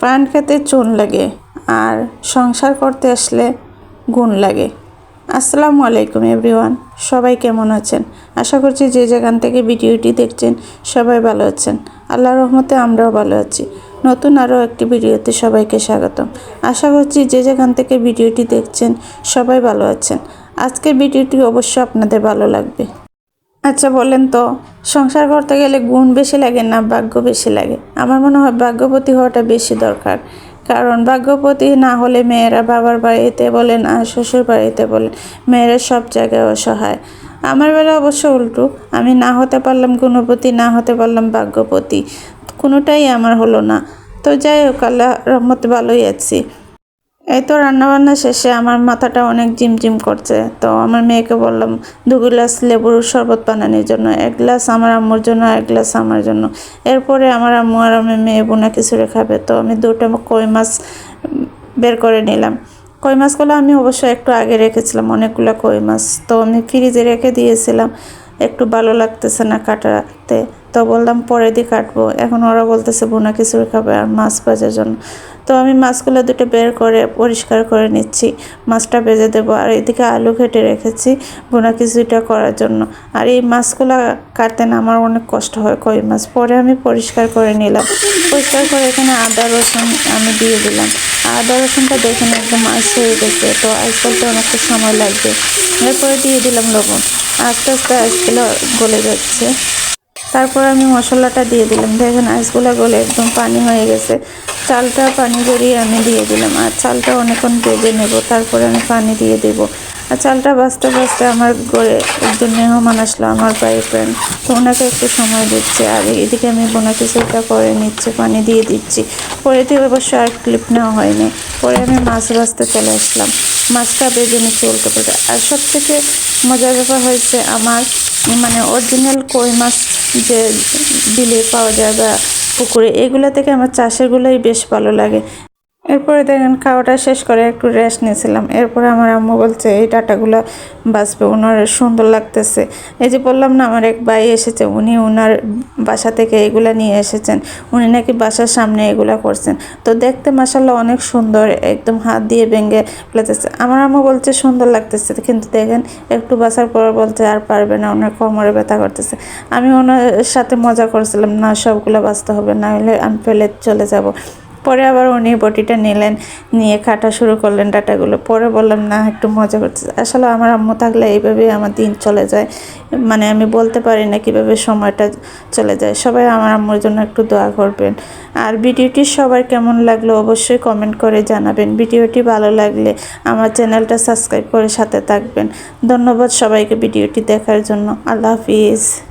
পান খেতে চুন লাগে আর সংসার করতে আসলে গুণ লাগে। আসসালামু আলাইকুম, এভরিওয়ান। সবাই কেমন আছেন? আশা করছি যে যেখান থেকে ভিডিওটি দেখছেন, সবাই ভালো আছেন। আল্লাহ রহমতে আমরাও ভালো আছি। নতুন আরও একটি ভিডিওতে সবাইকে স্বাগতম। আশা করছি যে যেখান থেকে ভিডিওটি দেখছেন, সবাই ভালো আছেন। আজকের ভিডিওটি অবশ্য আপনাদের ভালো লাগবে। আচ্ছা বলেন তো, সংসার করতে গেলে গুণ বেশি লাগে না ভাগ্য বেশি লাগে? আমার মনে হয় ভাগ্যপতি হওয়াটা বেশি দরকার। কারণ ভাগ্যপতি না হলে মেয়েরা বাবার বাড়িতে বলেন আর শ্বশুর বাড়িতে বলেন, মেয়েরা সব জায়গায় অসহায়। আমার বেলা অবশ্য উল্টো, আমি না হতে পারলাম গুণপতি না হতে পারলাম ভাগ্যপতি কোনোটাই আমার হলো না। তো যাই হোক, আল্লাহ রহমত ভালোই আছি। এই তো রান্নাবান্না শেষে আমার মাথাটা অনেক জিমজিম করছে। তো আমার মেয়েকে বললাম, দু গ্লাস লেবুর শরবত বানানোর জন্য, এক গ্লাস আমার আম্মুর জন্য এক গ্লাস আমার জন্য। এরপরে আমার আম্মু আর আমার মেয়ে বোনা কিছুরে খাবে তো আমি দুটো কই মাছ বের করে নিলাম। কই মাছগুলো আমি অবশ্য একটু আগে রেখেছিলাম, অনেকগুলো কই মাছ। তো আমি ফ্রিজে রেখে দিয়েছিলাম। একটু ভালো লাগতেছে না কাটাতে। তো বললাম পরে দিয়ে কাটবো। এখন ওরা বলতেছে, বোনা খিচুড়ি খাবে আর মাছ ভাজার জন্য। তো আমি মাছগুলো দুটো বের করে, পরিষ্কার করে নিচ্ছি। মাছটা ভেজে দেবো। আর এদিকে আলু ঘেটে রেখেছি বোনা খিচুড়িটা করার জন্য। আর এই মাছগুলো কাটতে না আমার অনেক কষ্ট হয় কই মাছ। পরে আমি পরিষ্কার করে নিলাম। পরিষ্কার করে এখানে আদা, রসুন আমি দিয়ে দিলাম। আদা, রসুনটা দেখুন একদম আইস হয়ে গেছে। তো আইস করতে অনেকটা সময় লাগবে। এরপরে দিয়ে দিলাম লবণ। আস্তে আস্তে আইসগুলো গলে যাচ্ছে। তারপর আমি মশলাটা দিয়ে দিলাম। দেখেন আইসগুলো গলে একদম পানি হয়ে গেছে। চালটা পানি গড়িয়ে আমি দিয়ে দিলাম। আর চালটা অনেকক্ষণ ভেজে নেব। তারপরে আমি পানি দিয়ে দেব। আর চালটা বাঁচতে বাঁচতে আমার গড়ে একজন মেহমান আসলো, আমার বাই ফ্রেন্ড তো ওনাকে একটু সময় দিচ্ছে। আর এদিকে আমি বোনাকে সেটা করে নিচ্ছি, পানি দিয়ে দিচ্ছি। পরে দিয়ে অবশ্য আর ক্লিপ নেওয়া হয়নি। পরে আমি মাছ ভাজতে চলে আসলাম। মাছটা বেগুনি নিচ্ছি উল্টো করে আর সব থেকে মজার ব্যাপার হয়েছে আমার মানে অরিজিনাল কই মাছ যে বিলে পাওয়া যায় বা পুকুরে, এগুলো থেকে আমার চাষেরগুলোই বেশ ভালো লাগে। এরপরে দেখেন খাওয়াটা শেষ করে একটু রেস্ট নিয়েছিলাম। এরপরে আমার আম্মু বলছে, এই ডাটাগুলো বাঁচবে ওনার সুন্দর লাগতেছে। এই যে বললাম না, আমার এক ভাই এসেছে, উনি ওনার বাসা থেকে এগুলা নিয়ে এসেছেন। উনি নাকি বাসার সামনে এগুলা করছেন। তো দেখতে মাসাল্লাহ অনেক সুন্দর, একদম হাত দিয়ে ভেঙে ফেলেতেছে আমার আম্মু বলছে, সুন্দর লাগতেছে। কিন্তু দেখেন, একটু বাসার পর বলছে, আর পারবে না ওনার কোমরে ব্যথা করতেছে। আমি ওনার সাথে মজা করছিলাম, না, সবগুলো বাঁচতে হবে, না হলে আমি ফেলে চলে যাব। পরে আবার উনি বটিটা নিলেন, নিয়ে কাটা শুরু করলেন ডাটাগুলো। পরে বললাম, না, একটু মজা করতে আসলে আমার আম্মু থাকলে এইভাবেই আমার দিন চলে যায়। মানে আমি বলতে পারি না কীভাবে সময়টা চলে যায়। সবাই আমার আম্মুর জন্য একটু দোয়া করবেন। আর ভিডিওটি সবার কেমন লাগল অবশ্যই কমেন্ট করে জানাবেন। ভিডিওটি ভালো লাগলে আমার চ্যানেলটা সাবস্ক্রাইব করে সাথে থাকবেন। ধন্যবাদ সবাইকে ভিডিওটি দেখার জন্য। আল্লাহ হাফিজ।